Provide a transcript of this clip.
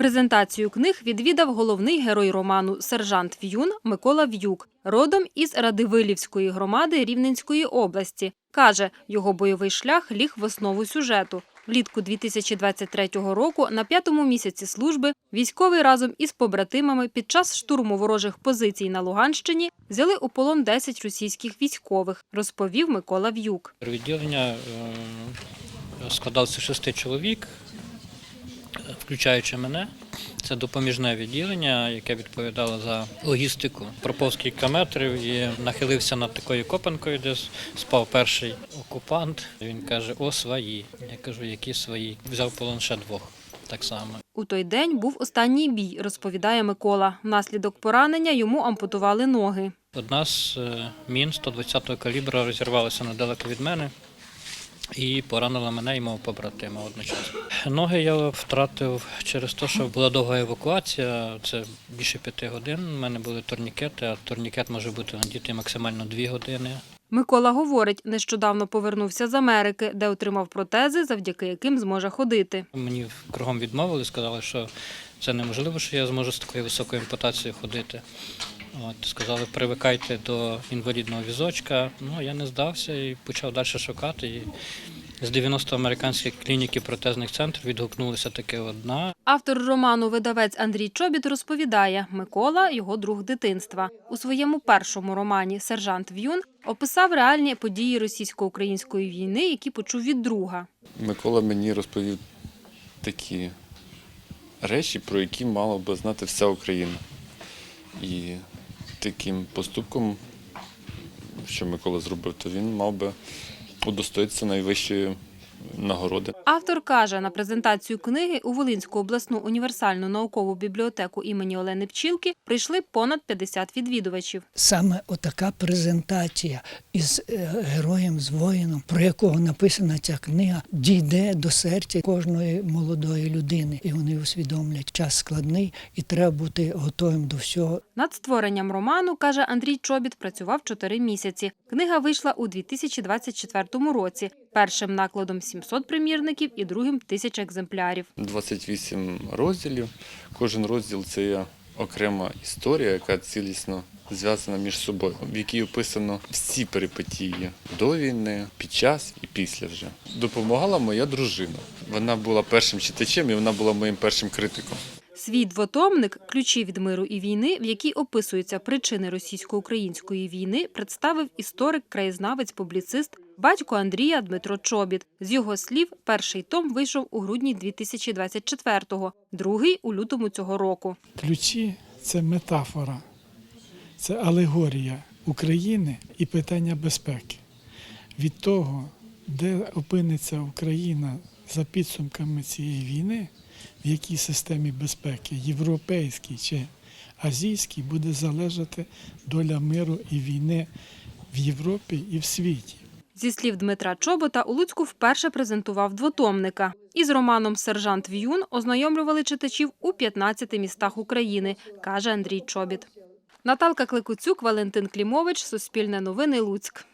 Презентацію книг відвідав головний герой роману сержант В'юн Микола В'юк, родом із Радивилівської громади Рівненської області. Каже, його бойовий шлях ліг в основу сюжету. Влітку 2023 року, на п'ятому місяці служби, військовий разом із побратимами під час штурму ворожих позицій на Луганщині взяли у полон 10 російських військових, розповів Микола В'юк. Відділення е, складалося шести чоловік, включаючи мене. Це допоміжне відділення, яке відповідало за логістику. Проповз кілька метрів і нахилився над такою копанкою, де спав перший окупант. Він каже: О, свої. Я кажу, які свої? Взяв полон ще двох. Так само. У той день був останній бій, розповідає Микола. Внаслідок поранення йому ампутували ноги. Одна з е, мін 120-го калібра розірвалася недалеко від мене і поранила мене і мого побратима одночасно. Ноги я втратив через те, що була довга евакуація. Це більше п'яти годин. У мене були турнікети, а турнікет може бути надітий максимально дві години. Микола говорить, нещодавно повернувся з Америки, де отримав протези, завдяки яким зможе ходити. Мені кругом відмовили, сказали, що це неможливо, що я зможу з такою високою ампутацією ходити. От, сказали, привикайте до інвалідного візочка. Ну, я не здався і почав далі шукати. І з 90 американських клінік і протезних центрів відгукнулася таки одна. Автор роману видавець Андрій Чобіт розповідає, Микола його друг дитинства. У своєму першому романі Сержант В'юн описав реальні події російсько-української війни, які почув від друга. Микола мені розповів такі речі, про які мала би знати вся Україна. І таким поступком, що Микола зробив, то він мав би удостоїтися найвищої нагороди. Автор каже, на презентацію книги у Волинську обласну універсальну наукову бібліотеку імені Олени Пчілки прийшли понад 50 відвідувачів. Саме отака презентація із е, героєм, з воїном, про якого написана ця книга, дійде до серця кожної молодої людини, і вони усвідомлять, час складний, і треба бути готовим до всього. Над створенням роману, каже Андрій Чобіт, працював чотири місяці. Книга вийшла у 2024 році. Першим накладом 700 примірників і другим – тисяч екземплярів. 28 розділів. Кожен розділ це окрема історія, яка цілісно зв'язана між собою, в якій описано всі перипетії до війни, під час і після вже. Допомагала моя дружина. Вона була першим читачем і вона була моїм першим критиком. Свій двотомник «Ключі від миру і війни», в якій описуються причини російсько-української війни, представив історик, краєзнавець, публіцист, батько Андрія Дмитро Чобіт. З його слів, перший том вийшов у грудні 2024-го, другий – у лютому цього року. Ключі це метафора, це алегорія України і питання безпеки. Від того, де опиниться Україна за підсумками цієї війни, в якій системі безпеки, європейській чи азійській, буде залежати доля миру і війни в Європі і в світі. Зі слів Дмитра Чобота, у Луцьку вперше презентував двотомника. Із романом «Сержант В'юн» ознайомлювали читачів у 15 містах України, каже Андрій Чобіт. Наталка Кликуцюк, Валентин Клімович, Суспільне новини, Луцьк.